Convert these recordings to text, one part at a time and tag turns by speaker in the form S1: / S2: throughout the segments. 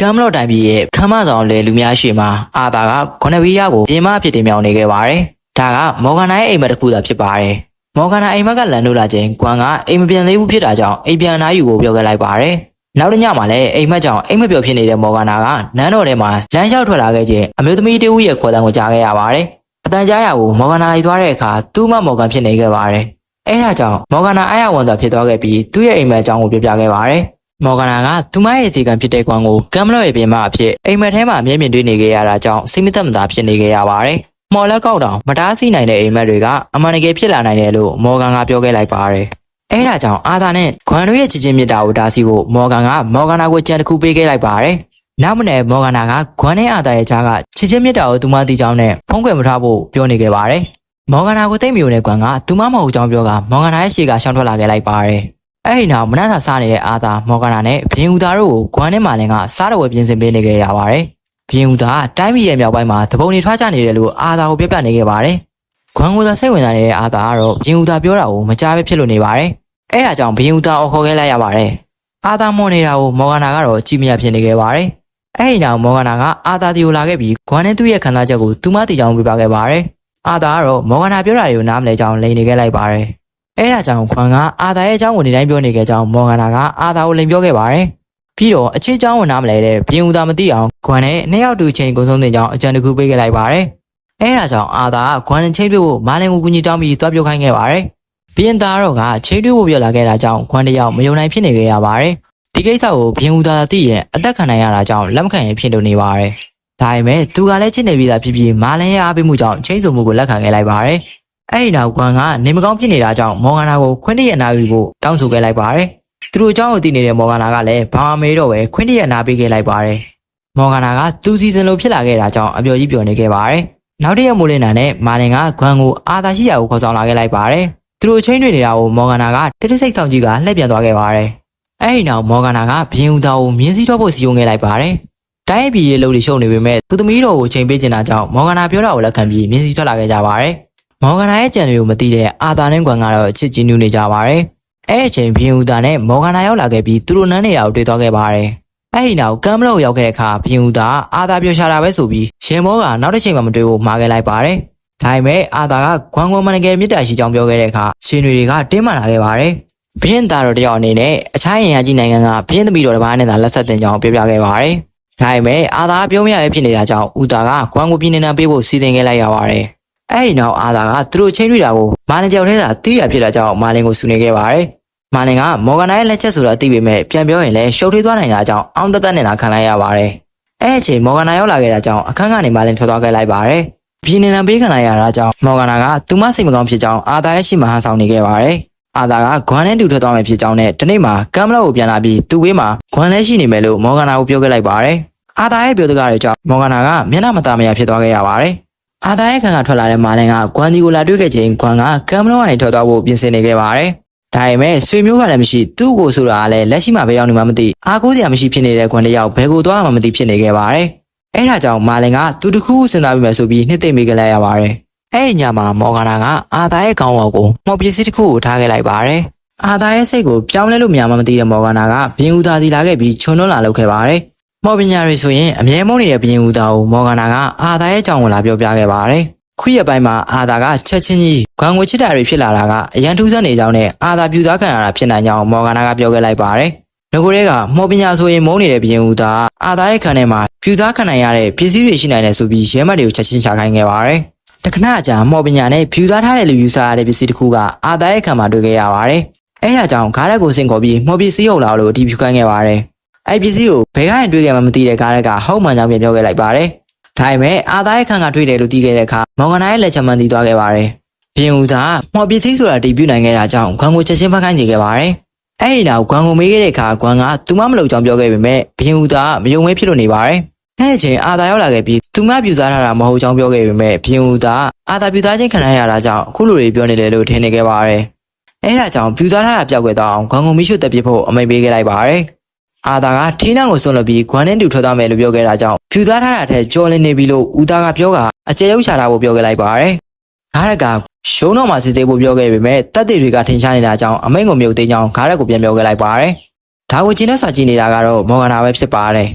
S1: ကမ်မလော့တိုင်ပြည်ရဲ့ခမ်းမဆောင်လေလူများရှိမှာအာသာကခွန်နဗီယာကိုပြင်မအဖြစ်တင်မြောင်နေခဲ့ပါတယ်။ဒါကမော်ဂန်နာရဲ့အိမ်မက်တစ်ခုသာဖြစ်ပါတယ်။မော်ဂန်နာအိမ်မက်ကလန်လို့လာခြင်းကွမ်ကအိမ်မပြန်သေးဘူးဖြစ်တာကြောင့်အိမ်ပြန်နာယူဖို့ပြောခဲ့လိုက်ပါတယ်။နောက်တစ်ညမှာလည်းအိမ်မက်ကြောင့်အိမ်မပြော်ဖြစ်နေတဲ့မော်ဂန်နာကနန်းတော်ထဲမှာလမ်းလျှောက်ထွက်လာခဲ့ခြင်းအမျိုးသမီးတဦးရဲ့ခေါ်တန်းကိုကြားခဲ့ရပါတယ်။အတန်ကြားရကိုမော်ဂန်နာလိုက်သွားတဲ့အခါသူ့မမော်ဂန်ဖြစ်နေခဲ့ပါတယ်။အဲဒါကြောင့်မော်ဂန်နာအားရဝန်စွာဖြစ်သွားခဲ့ပြီးသူ့ရဲ့အိမ်မက်အကြောင်းကိုပြောပြခဲ့ပါတယ်။ မော်ဂနာကသူမရဲ့ဒီကံဖြစ်တဲ့ကွမ်ကိုကမ်မလော့ရဲ့ပြင်မအဖြစ်အိမ်မက်ထဲမှာအမြဲမြင်တွေ့နေခဲ့ရတာကြောင့်စိတ်မသက်မသာဖြစ်နေခဲ့ရပါတယ်။မော်လက်ကောက်တောင်မတားဆီးနိုင်တဲ့အိမ်မက်တွေကအမှန်တကယ်ဖြစ်လာနိုင်တယ်လို့မော်ဂန်ကပြောခဲ့လိုက်ပါတယ်။အဲဒါကြောင့်အာသာနဲ့ခွမ်တို့ရဲ့ချစ်ချင်းမြတ်တာကိုတားဆီးဖို့မော်ဂန်ကမော်ဂနာကိုကြံတစ်ခုပေးခဲ့လိုက်ပါတယ်။နောက်မနေ့မော်ဂနာကခွမ်နဲ့အာသာရဲ့ကြားကချစ်ချင်းမြတ်တာကိုသူမသိကြောင်းနဲ့ဖုံးကွယ်မထားဖို့ပြောနေခဲ့ပါတယ်။မော်ဂနာကိုသိမ့်မျိုးနဲ့ကွမ်ကသူမမဟုတ်ကြောင်းပြောကမော်ဂနာရဲ့ရှေ့ကရှောင်းထွက်လာခဲ့လိုက်ပါတယ်။ အဲ့ဒီနောက်မနက်စာစားနေတဲ့အာသာမော်ဂနာနဲ့ဘရင်ဦးသားတို့ကိုဂွမ်းနဲ့မာလင်ကစားတော်ဝယ်ပြင်ဆင်ပေးနေခဲ့ရပါတယ်။ဘရင်ဦးသားကတိုင်းပြည်ရဲ့မြောက်ပိုင်းမှာတပုံနေထွားချနေတယ်လို့အာသာကိုပြပြနေခဲ့ပါတယ်။ဂွမ်းကိုသာစိတ်ဝင်စားနေတဲ့အာသာကတော့ဘရင်ဦးသားပြောတာကိုမကြားပဲဖြစ်လို့နေပါတယ်။အဲ့ဒါကြောင့်ဘရင်ဦးသားအခေါ်ခဲ့လိုက်ရပါတယ်။အာသာမော်နေတာကိုမော်ဂနာကတော့ကြည်မရဖြစ်နေခဲ့ပါတယ်။အဲ့ဒီနောက်မော်ဂနာကအာသာတီကိုလာခဲ့ပြီးဂွမ်းနဲ့သူ့ရဲ့ခံစားချက်ကိုသူမတီချောင်းပြပြခဲ့ပါတယ်။အာသာကတော့မော်ဂနာပြောတာတွေကိုနားမလဲကြောင်းလိန်နေခဲ့လိုက်ပါတယ်။ အဲဒါကြောင့်ခွန်ကအာသာရဲ့အကြောင်းကိုဒီတိုင်းပြောနေခဲ့ကြောင်းမော်ဂနာကအာသာကိုလိန်ပြောခဲ့ပါတယ်။ပြီးတော့အချစ်အကြောင်းကိုနားမလဲတဲ့ဘရင်ဦးသားမသိအောင်ခွန်နဲ့နှစ်ယောက်တူချင်းကိုဆုံးတင်ကြောင်းအကြံတစ်ခုပေးခဲ့လိုက်ပါတယ်။အဲဒါကြောင့်အာသာကခွန်နဲ့ချင်းပြဖို့မာလင်ကိုကူညီတောင်းပြီးသွားပြောခိုင်းခဲ့ပါတယ်။ဘရင်သားတော့ကချင်းပြဖို့ပြောလာခဲ့တာကြောင့်ခွန်တယောက်မယုံနိုင်ဖြစ်နေခဲ့ရပါတယ်။ဒီကိစ္စကိုဘရင်ဦးသားသာသိရင်အသက်ခံနိုင်ရတာကြောင့်လက်မခံရင်ဖြစ်လို့နေပါတယ်။ဒါပေမဲ့သူကလည်းချစ်နေပြီးသားဖြစ်ပြီးမာလင်ရဲ့အားပေးမှုကြောင့်ချင်းစုံမှုကိုလက်ခံခဲ့လိုက်ပါတယ်။ အဲ့ဒီနောက်ကွမ်ကနေမကောင်းဖြစ်နေတာကြောင့်မော်ဂနာကိုခွင်းတရက်နာယူဖို့တောင်းဆိုခဲ့လိုက်ပါတယ်။သူတို့အကြောင်းကိုသိနေတဲ့မော်ဂနာကလည်းဘာမှမေးတော့ပဲခွင်းတရက်နာပေးခဲ့လိုက်ပါတယ်။မော်ဂနာကသူစီစဉ်လိုဖြစ်လာခဲ့တာကြောင့်အပျော်ကြီးပျော်နေခဲ့ပါတယ်။နောက်တစ်ရက်မိုးလင်းတာနဲ့မာလင်ကဂွမ်ကိုအာသာရှိရာကိုခေါ်ဆောင်လာခဲ့လိုက်ပါတယ်။သူတို့ချင်းတွေနေတာကိုမော်ဂနာကတတိစိတ်ဆောင်ကြီးကလှည့်ပြန်သွားခဲ့ပါတယ်။အဲ့ဒီနောက်မော်ဂနာကဘရင်ဦးသားကိုမြင်းစည်းတော့ဖို့စီယုံခဲ့လိုက်ပါတယ်။တိုင်းပြည်ရဲ့လုံတွေရှုံနေပေမဲ့သူသမီးတော်ကိုချိန်ပေးချင်တာကြောင့်မော်ဂနာပြောတာကိုလက်ခံပြီးမြင်းစည်းထွက်လာခဲ့ကြပါတယ်။ မော်ဂနာရဲ့ကြံတွေကိုမသိတဲ့အာသာနဲ့ကွမ်ကတော့အချစ်ကြီးနူးနေကြပါတယ်။အဲ့အချိန်ဘီယန်ဦးသားနဲ့မော်ဂနာရောက်လာခဲ့ပြီးသူတို့နန်းနေတာကိုတွေ့သွားခဲ့ပါတယ်။အဲ့ဒီနောက်ကမ်မလောကိုရောက်ခဲ့တဲ့အခါဘီယန်ဦးသားအာသာပြောရှာတာပဲဆိုပြီးရှင်မောကနောက်တစ်ချိန်မှမတွေ့ဘူးမှားခဲ့လိုက်ပါတယ်။ဒါပေမဲ့အာသာကခွန်ခွန်မန်ငယ်မြစ်တာရှိကြောင်းပြောခဲ့တဲ့အခါရှင်တွေကတင်းမာလာခဲ့ပါတယ်။ဘီယန်သားတော်တယောက်အနေနဲ့အခြားရင်ရကြီးနိုင်ငံကဘီယန်သမီးတော်တစ်ပါးနဲ့သာလက်ဆက်တင်ကြောင်းပြောပြခဲ့ပါတယ်။ဒါပေမဲ့အာသာပြောမရပဲဖြစ်နေတာကြောင့်ဦးသားကကွမ်ကိုပြည်နေတာပေးဖို့စီစဉ်ခဲ့လိုက်ရပါတယ်။ အဲ့ဒီနောက်အာသာကသူတို့ချင်းတွေ့တာကိုမာလင်ကြောက်ထဲသာတီးရဖြစ်တာကြောင့်မာလင်ကိုဆူနေခဲ့ပါတယ်။မာလင်ကမော်ဂန်နာရဲ့လက်ချက်ဆိုတော့သိပေမဲ့ပြန်ပြောရင်လည်းရှုပ်ထွေးသွားနိုင်တာကြောင့်အောင်းတက်တက်နဲ့သာခံလိုက်ရပါတယ်။အဲ့အချိန်မော်ဂန်နာရောက်လာခဲ့တာကြောင့်အခန်းကနေမာလင်ထွက်သွားခဲ့လိုက်ပါတယ်။ပြည်နေနံပေးခံလိုက်ရတာကြောင့်မော်ဂန်နာကသူမစိတ်မကောင်းဖြစ်ကြောင်းအာသာရဲ့ရှိမှဟန်ဆောင်နေခဲ့ပါတယ်။အာသာကဂွမ်နဲ့တူထွက်သွားမယ်ဖြစ်ကြောင်းနဲ့ဒီနေ့မှာကမ်မလော့ကိုပြန်လာပြီးသူ့ဘေးမှာဂွမ်လည်းရှိနေမယ်လို့မော်ဂန်နာကိုပြောခဲ့လိုက်ပါတယ်။အာသာရဲ့ပြောစကားတွေကြောင့်မော်ဂန်နာကမျက်နှာမသားမရဖြစ်သွားခဲ့ရပါတယ်။ အာသာရဲ့ခံကထွက်လာတဲ့မာလင်ကဂွမ်ဒီကိုလာတွေ့ခဲ့ချိန်ဂွမ်ကကမ်မလောကနေထွက်သွားဖို့ပြင်ဆင်နေခဲ့ပါတယ်။ဒါပေမဲ့ဆွေမျိုးကလည်းမရှိသူ့ကိုဆိုတာကလည်းလက်ရှိမှာဘယ်ရောက်နေမှမသိအားကိုးစရာမရှိဖြစ်နေတဲ့ဂွမ်တစ်ယောက်ဘယ်ကိုသွားမှမသိဖြစ်နေခဲ့ပါတယ်။အဲဒါကြောင့်မာလင်ကသူတစ်ခုခုစဉ်းစားပြီးမှဆိုပြီးနှစ်သိမ့်မိကြလိုက်ရပါတယ်။အဲဒီညမှာမော်ဂနာကအာသာရဲ့ခေါင်းဝေါ်ကိုမှောက်ပစ္စည်းတစ်ခုကိုထားခဲ့လိုက်ပါတယ်။အာသာရဲ့စိတ်ကိုပြောင်းလဲလို့မရမှမသိတဲ့မော်ဂနာကဘင်းဦးသားစီလာခဲ့ပြီးခြုံနှွန်းလာလုပ်ခဲ့ပါတယ်။ မော်ပညာတွေဆိုရင်အမြဲမုန်းနေတဲ့ဘရင်ဦးသားကိုမော်ဂနာကအာသာရဲ့ကြောင်ကိုလာပြောပြခဲ့ပါတယ်။ခွေးရပိုင်းမှာအာသာကချက်ချင်းကြီးဂွမ်ငွေချစ်တာတွေဖြစ်လာတာကအရန်ထူးဆန်းနေကြောင်းနဲ့အာသာပြူသားခံရတာဖြစ်နိုင်ကြောင်းမော်ဂနာကပြောခဲ့လိုက်ပါတယ်။ငကိုတွေကမော်ပညာဆိုရင်မုန်းနေတဲ့ဘရင်ဦးသားအာသာရဲ့ခံထဲမှာပြူသားခံနိုင်ရတဲ့ပစ္စည်းတွေရှိနိုင်တယ်ဆိုပြီးရဲမတ်တွေကိုချက်ချင်းချခိုင်းခဲ့ပါတယ်။တခဏကြာမော်ပညာနဲ့ဖြူသားထားတဲ့လူယူဆရတဲ့ပစ္စည်းတစ်ခုကအာသာရဲ့ခံမှာတွေ့ခဲ့ရပါတယ်။အဲဒါကြောင့်ဂါရက်ကိုစင်ခေါ်ပြီးမော်ပစ္စည်းဟုတ်လားလို့အတီးဖြူခိုင်းခဲ့ပါတယ်။ အဲ့ပစ္စည်းကိုဘယ်ကနေတွေ့ခဲ့မှမသိတဲ့ဂါရက်ကဟုတ်မှန်ကြောင်းပြန်ပြောခဲ့လိုက်ပါတယ်။ဒါပေမဲ့အာသာရဲ့ခံကတွေ့တယ်လို့သိခဲ့တဲ့အခါမောင်ကနာရဲ့လက်ချက်မှန်သိသွားခဲ့ပါတယ်။ပြင်ဦးသားမော်ပစ္စည်းဆိုတာတီးပြနိုင်ခဲ့တာကြောင့်ဂွမ်ကိုချက်ချင်းဖတ်ခိုင်းနေခဲ့ပါတယ်။အဲ့ဒီနောက်ဂွမ်ကိုမေးခဲ့တဲ့အခါဂွမ်ကသူမမလုပ်ကြောင်းပြောခဲ့ပေမဲ့ပြင်ဦးသားမယုံမဲဖြစ်လို့နေပါတယ်။အဲ့ဒီအချိန်အာသာရောက်လာခဲ့ပြီးသူမပြူစားထားတာမဟုတ်ကြောင်းပြောခဲ့ပေမဲ့ပြင်ဦးသားအာသာပြူသားချင်းခံရရတာကြောင့်အခုလိုတွေပြောနေတယ်လို့ထင်နေခဲ့ပါတယ်။အဲဒါကြောင့်ပြူသားထားတာပြောက်ွယ်သွားအောင်ဂွမ်ကိုမိရှုတက်ပြဖို့အမိန့်ပေးခဲ့လိုက်ပါတယ်။ အာသာကထင်းနှံကိုစွန့်လွတ်ပြီးဂွမ်နဲ့တူထွက်သွားမယ်လို့ပြောခဲ့တာကြောင့်ဖြူသားထားတာထက်ကြော်လင်းနေပြီလို့ဦးသားကပြောကအကျဲရုပ်ချတာဖို့ပြောခဲ့လိုက်ပါတယ်။ဂါရက်ကရှုံးတော့မှစစ်သေးဖို့ပြောခဲ့ပေမဲ့တပ်တွေတွေကထင်ရှားနေတာကြောင့်အမိန့်ကိုမြုပ်သိမ်းကြောင်းဂါရက်ကိုပြန်ပြောခဲ့လိုက်ပါတယ်။ဒါကိုကျင်းတဲ့စာကြည့်နေတာကတော့မော်ဂနာပဲဖြစ်ပါတယ်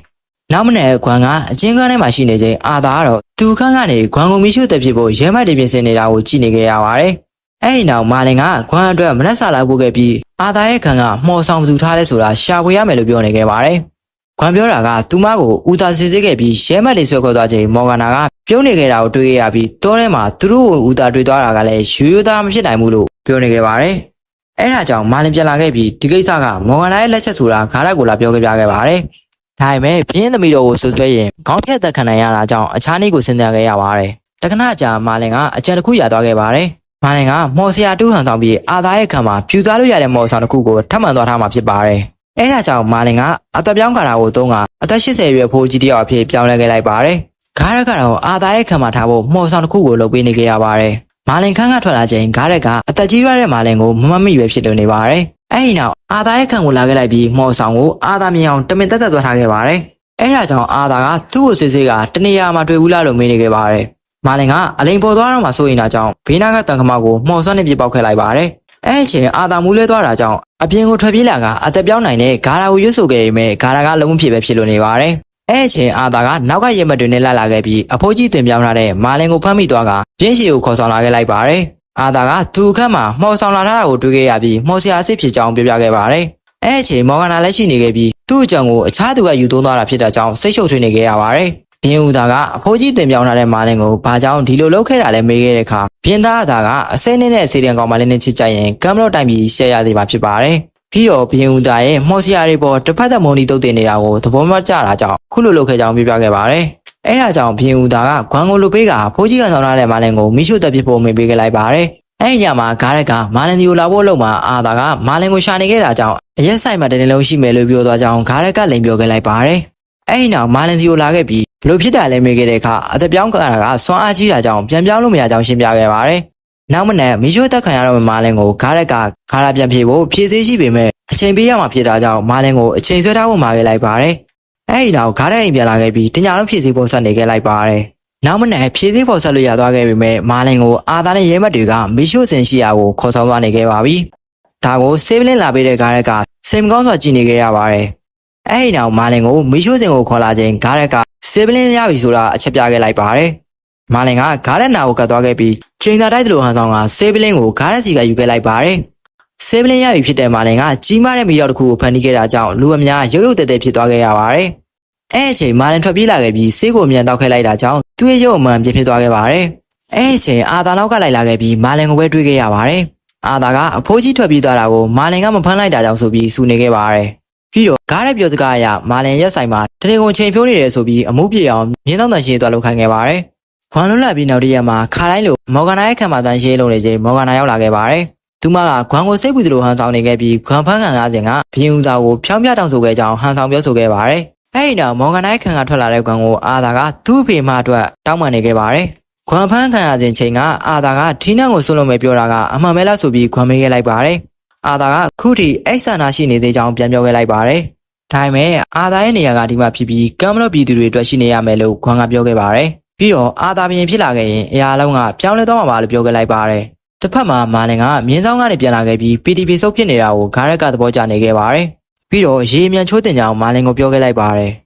S1: နောက်မနေ့ခွန်ကအချင်းကန်းထဲမှာရှိနေချိန်အာသာကတော့သူခန်းကနေခွန်ကိုမီရှုတက်ဖြစ်ဖို့ရဲမတ်တွေပြင်ဆင်နေတာကိုကြည့်နေခဲ့ရပါတယ်။ အဲဒီနောက်မာလင်ကခွန်အတွက်မနှက်စာလာပို့ခဲ့ပြီးအာသာရဲ့ခန်းကမှော်ဆောင်သူထားလဲဆိုတာရှာဖွေရမယ်လို့ပြောနေခဲ့ပါတယ်။ခွန်ပြောတာကသူမကိုဦးသာစစ်စစ်ခဲ့ပြီးရဲမတ်တွေဆွဲခေါ်သွားချိန်မော်ဂနာကပြုံးနေခဲ့တာကိုတွေ့ခဲ့ရပြီးတောထဲမှာသူတို့ကိုဦးသာတွေ့သွားတာကလည်းရိုးရိုးသားမဖြစ်နိုင်ဘူးလို့ပြောနေခဲ့ပါတယ်။အဲဒါကြောင့်မာလင်ပြန်လာခဲ့ပြီးဒီကိစ္စကမော်ဂန်နာရဲ့လက်ချက်ဆိုတာဂါရက်ကိုလာပြောခဲ့ပြခဲ့ပါတယ်။ဒါပေမဲ့ပြင်းသမီးတော်ကိုဆွဆွဲရင်ခေါင်းဖြတ်သက်ခံနိုင်ရတာကြောင့်အခြားနည်းကိုစဉ်းစားခဲ့ရပါတယ်။တက္ကနာကြာမာလင်ကအကြံတစ်ခုရသွားခဲ့ပါတယ်။ မာလင်ကမော်စရာတူးဟန်ဆောင်ပြီးအာသားရဲ့ခံမှာဖြူစားလို့ရတဲ့မော်ဆောင်တစ်ခုကိုထပ်မံသွားထားမှာဖြစ်ပါတယ်။အဲဒါကြောင့်မာလင်ကအသက်ပြောင်းကာတာကိုသုံးကအသက်80ရွယ်ဖိုးကြီးတယောက်အဖြစ်ပြောင်းလဲခဲ့လိုက်ပါတယ်။ဂါရက်ကတော့အာသားရဲ့ခံမှာထားဖို့မော်ဆောင်တစ်ခုကိုလုပ်ပေးနေခဲ့ရပါတယ်။မာလင်ခန်းကထွက်လာချိန်ဂါရက်ကအသက်ကြီးရတဲ့မာလင်ကိုမမတ်မိပဲဖြစ်လို့နေပါတယ်။အဲဒီနောက်အာသာရဲ့ခံကိုလာခဲ့လိုက်ပြီးမော်ဆောင်ကိုအာသာမြင်အောင်တမင်တက်တက်သွားထားခဲ့ပါတယ်။အဲဒါကြောင့်အာသာကသူ့ကိုစစ်စစ်ကတနေရာမှာတွေ့ဘူးလားလို့မေးနေခဲ့ပါတယ်။ မာလင်ကအလိန်ပေါ်သွားတော့မှစိုးရင်တာကြောင့်ဘေးနားကတန်ခမောက်ကိုမော်ဆွမ်းနဲ့ပြစ်ပေါက်ခဲ့လိုက်ပါတယ်။အဲဒီအချိန်အာသာမူးလဲသွားတာကြောင့်အပြင်ကိုထွက်ပြေးလာကအသက်ပြောင်းနိုင်တဲ့ဂါရာကိုရွတ်ဆိုခဲ့ပေမဲ့ဂါရာကလုံးဝဖြစ်ပဲဖြစ်လို့နေပါတယ်။အဲအချိန်အာသာကနောက်ကရဲမတ်တွေနဲ့လိုက်လာခဲ့ပြီးအဖိုးကြီးတင်ပြောင်းထားတဲ့မာလင်ကိုဖမ်းမိသွားကပြင်းရှည်ကိုခေါ်ဆောင်လာခဲ့လိုက်ပါတယ်။အာသာကသူ့အခန်းမှာမှော်ဆောင်လာတာကိုတွေ့ခဲ့ရပြီးမှော်စရာအစ်စ်ဖြစ်ကြောင်းပြောပြခဲ့ပါတယ်။အဲအချိန်မော်ဂန်နာလည်းရှိနေခဲ့ပြီးသူ့အကြောင်းကိုအခြားသူကယူသွင်းသွားတာဖြစ်တဲ့ကြောင့်စိတ်ရှုပ်ထွေးနေခဲ့ရပါတယ်။ ဘင်းဦးသားကအဖိုးကြီးတင်ပြောင်းထားတဲ့မာလင်ကိုဘာကြောင့်ဒီလိုလုပ်ခဲ့တာလဲမေးခဲ့တဲ့အခါဘင်းသားအသားကအစင်းနဲ့စေတံကောင်မလေးနဲ့ချစ်ကြရင်ကမ်မလော့တိုင်ပြီးရှယ်ရသေးမှာဖြစ်ပါတယ်။ပြီးတော့ဘင်းဦးသားရဲ့မှော်စရာတွေပေါ်တစ်ဖက်သက်မုံဒီတုတ်တင်နေတာကိုသဘောမကျတာကြောင့်ခုလိုလုပ်ခဲ့ကြောင်းပြောပြခဲ့ပါတယ်။အဲဒါကြောင့်ဘင်းဦးသားကဂွမ်ကိုလိုပေးကဖိုးကြီးကဆောင်ထားတဲ့မာလင်ကိုမိရှုတက်ပြဖို့မေးပေးခဲ့လိုက်ပါတယ်။အဲ့ဒီညမှာဂါရက်ကမာလင်ဒီကိုလာဖို့လို့မှအာသာကမာလင်ကိုရှာနေခဲ့တာကြောင့်အရက်ဆိုင်မှာတနေ့လုံးရှိမယ်လို့ပြောသွားကြောင်းဂါရက်ကလိန်ပြောခဲ့လိုက်ပါတယ်။ အဲ့ဒီနောက်မာလင်စီကိုလာခဲ့ပြီးဘလို့ဖြစ်တာလဲမေးခဲ့တဲ့အခါအသက်ပြောင်းကတာကစွမ်းအားကြီးတာကြောင့်ပြန်ပြောင်းလို့မရကြောင်းရှင်းပြခဲ့ပါတယ်။နောက်မနေ့မီရှိုးတက်ခံရတော့မာလင်ကိုဂါရက်ကဂါရပြန်ပြေဖို့ဖြည့်သေးရှိပေမဲ့အချိန်ပေးရမှာဖြစ်တာကြောင့်မာလင်ကိုအချိန်ဆွဲထားဖို့မှာခဲ့လိုက်ပါတယ်။အဲ့ဒီနောက်ဂါရက်အိမ်ပြန်လာခဲ့ပြီးတညာလုံးဖြည့်သေးဖို့ဆက်နေခဲ့လိုက်ပါတယ်။နောက်မနေ့ဖြည့်သေးပေါ်ဆက်လို့ရသွားခဲ့ပေမဲ့မာလင်ကိုအာသာနဲ့ရဲမတ်တွေကမီရှို့စင်ရှိရာကိုခေါ်ဆောင်သွားနေခဲ့ပါပြီ။ဒါကိုဆေးပလင်းလာပေးတဲ့ဂါရက်ကစိတ်မကောင်းစွာကြည့်နေခဲ့ရပါတယ်။ အဲဒီနောက်မာလင်ကိုမီရှို့စင်ကိုခေါ်လာချိန်ဂါရက်ကဆေးပလင်းရပြီဆိုတာအချက်ပြခဲ့လိုက်ပါတယ်။မာလင်ကဂါရက်နာကိုကတ်သွားခဲ့ပြီးချိန်သာတိုက်သလိုဟန်ဆောင်ကဆေးပလင်းကိုဂါရက်စီကယူခဲ့လိုက်ပါတယ်။ဆေးပလင်းရပြီဖြစ်တဲ့မာလင်ကကြီးမားတဲ့မီရောက်တစ်ခုကိုဖန်တီးခဲ့တာကြောင့်လူအများရုပ်ရုပ်တဲတဲဖြစ်သွားခဲ့ရပါတယ်။အဲ့အချိန်မာလင်ထွက်ပြေးလာခဲ့ပြီးဆေးကိုအမြန်တောက်ခဲလိုက်တာကြောင့်သူ့ရဲ့ရုပ်အမှန်ပြင်းဖြစ်သွားခဲ့ပါတယ်။အဲ့အချိန်အာသာနောက်ကလိုက်လာခဲ့ပြီးမာလင်ကိုပဲတွေ့ခဲ့ရပါတယ်။အာသာကအဖိုးကြီးထွက်ပြေးသွားတာကိုမာလင်ကမဖမ်းလိုက်တာကြောင့်ဆိုပြီးစူနေခဲ့ပါတယ်။ ပြီးတော့ကားရဲ့ပြောစကားအရမာလင်ရက်ဆိုင်မှာတရင်ကုန်ချိန်ဖြိုးနေတယ်ဆိုပြီးအမှုပြေအောင်မြင်းသောတန်ရှင်းသွားလုပ်ခိုင်းခဲ့ပါတယ်။ခွန်လွတ်လာပြီးနောက်တစ်ရက်မှာခါတိုင်းလိုမော်ဂန်နာရဲ့ခံမှာတန်ရှင်းလုံးနေချိန်မော်ဂန်နာရောက်လာခဲ့ပါတယ်။သူမကခွန်ကိုစိတ်ပူသလိုဟန်ဆောင်နေခဲ့ပြီးခွန်ဖန်းခံကားစဉ်ကဘင်းဦးသားကိုဖြောင်းပြတောင်ဆိုခဲ့ကြောင်းဟန်ဆောင်ပြောဆိုခဲ့ပါတယ်။အဲ့ဒီနောက်မော်ဂန်နိုက်ခံကထွက်လာတဲ့ကွမ်ကိုအာသာကသူ့အဖေမအတွက်တောင်းပန်နေခဲ့ပါတယ်။ခွမ်ဖန်းခံရစဉ်ချိန်ကအာသာကထီးနှံကိုဆွလို့မဲ့ပြောတာကအမှန်ပဲလားဆိုပြီးခွမ်မေးခဲ့လိုက်ပါတယ်။ အာသာကခုထိအိတ်ဆန္ဒရှိနေသေးကြောင်းပြန်ပြောခဲ့လိုက်ပါတယ်။ဒါပေမဲ့အာသာရဲ့နေရာကဒီမှာဖြစ်ပြီးကမ်မလော့ပြည်သူတွေအတွက်ရှိနေရမယ်လို့ခွမ်ကပြောခဲ့ပါတယ်။ပြီးတော့အာသာဘရင်ဖြစ်လာခဲ့ရင်အရာလုံးကပြောင်းလဲသွားမှာပါလို့ပြောခဲ့လိုက်ပါတယ်။တစ်ဖက်မှာမာလင်ကမြင်းဆောင်ကနေပြန်လာခဲ့ပြီး PTP ဆုပ်ဖြစ်နေတာကိုဂါရက်ကသဘောကျနေခဲ့ပါတယ်။ပြီးတော့ရေအမြန်ချိုးတင်ကြောင်မာလင်ကိုပြောခဲ့လိုက်ပါတယ်။